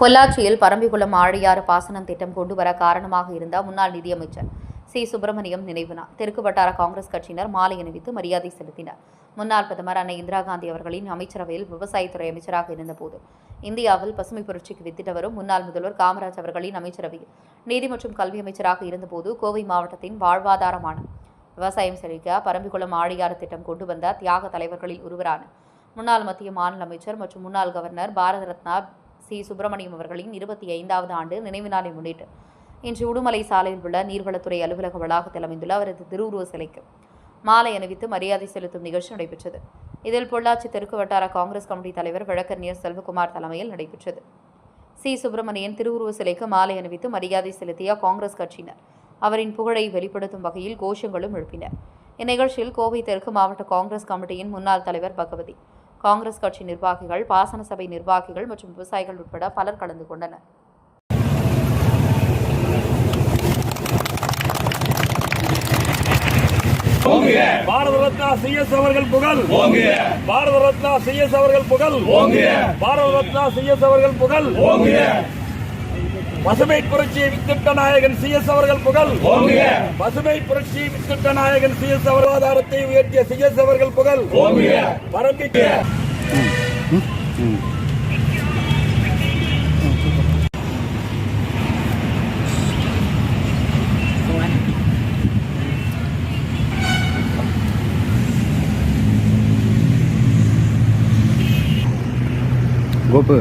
பொள்ளாச்சியில் பரம்பிக்குளம் ஆழியாறு பாசனம் திட்டம் கொண்டு வர காரணமாக இருந்த முன்னாள் நிதியமைச்சர் சி. சுப்பிரமணியம் நினைவு நாள் தெற்கு வட்டார காங்கிரஸ் கட்சியினர் மாலை அணிவித்து மரியாதை செலுத்தினர். முன்னாள் பிரதமர் அன்னை இந்திரா காந்தி அவர்களின் அமைச்சரவையில் விவசாயத்துறை அமைச்சராக இருந்தபோது இந்தியாவில் பசுமை புரட்சிக்கு வித்திட்டு வரும் முன்னாள் முதல்வர் காமராஜ் அவர்களின் அமைச்சரவையில் நீதி மற்றும் கல்வி அமைச்சராக இருந்தபோது கோவை மாவட்டத்தின் வாழ்வாதாரமான விவசாயம் செழிக்க பரம்பிக்குளம் ஆழியாறு திட்டம் கொண்டு வந்த தியாக தலைவர்களில் ஒருவரான முன்னாள் மத்திய மாநில அமைச்சர் மற்றும் முன்னாள் கவர்னர் பாரத ரத்னா சி. சுப்பிரமணியம் அவர்களின் இருபத்தி ஐந்தாவது ஆண்டு நினைவு நாளை முன்னிட்டு இன்று உடுமலை சாலையில் உள்ள நீர்வளத்துறை அலுவலக வளாகத்தில் அமைந்துள்ள அவரது திருவுருவ சிலைக்கு மாலை அணிவித்து மரியாதை செலுத்தும் நிகழ்ச்சி நடைபெற்றது. இதில் பொள்ளாச்சி தெற்கு வட்டார காங்கிரஸ் கமிட்டி தலைவர் வழக்கறிஞர் செல்வகுமார் தலைமையில் நடைபெற்றது. சி. சுப்பிரமணியன் திருவுருவ சிலைக்கு மாலை அணிவித்து மரியாதை செலுத்திய காங்கிரஸ் கட்சியினர். அவரின் புகழை வெளிப்படுத்தும் வகையில் கோஷங்களும் எழுப்பினர். இந்நிகழ்ச்சியில் கோவை தெற்கு மாவட்ட காங்கிரஸ் கமிட்டியின் முன்னாள் தலைவர் பகவதி காங்கிரஸ் கட்சி நிர்வாகிகள் பாசன சபை நிர்வாகிகள் மற்றும் விவசாயிகள் உட்பட பலர் கலந்து கொண்டனர். பாரத ரத்னா சிஎஸ் அவர்கள் புகழ். பாரத ரத்னா சிஎஸ் அவர்கள் புகழ். பாரத ரத்னா சிஎஸ் அவர்கள் புகழ். பசுமை புரட்சி வித்திட்ட நாயகன் சிஎஸ் அவர்கள் புகழ். பசுமை புரட்சி வித்திட்ட நாயகன் சிஎஸ் அவர் ஆதாரத்தை உயர்த்திய சிஎஸ் அவர்கள் புகழ். பரம்பிக்க கோப்பு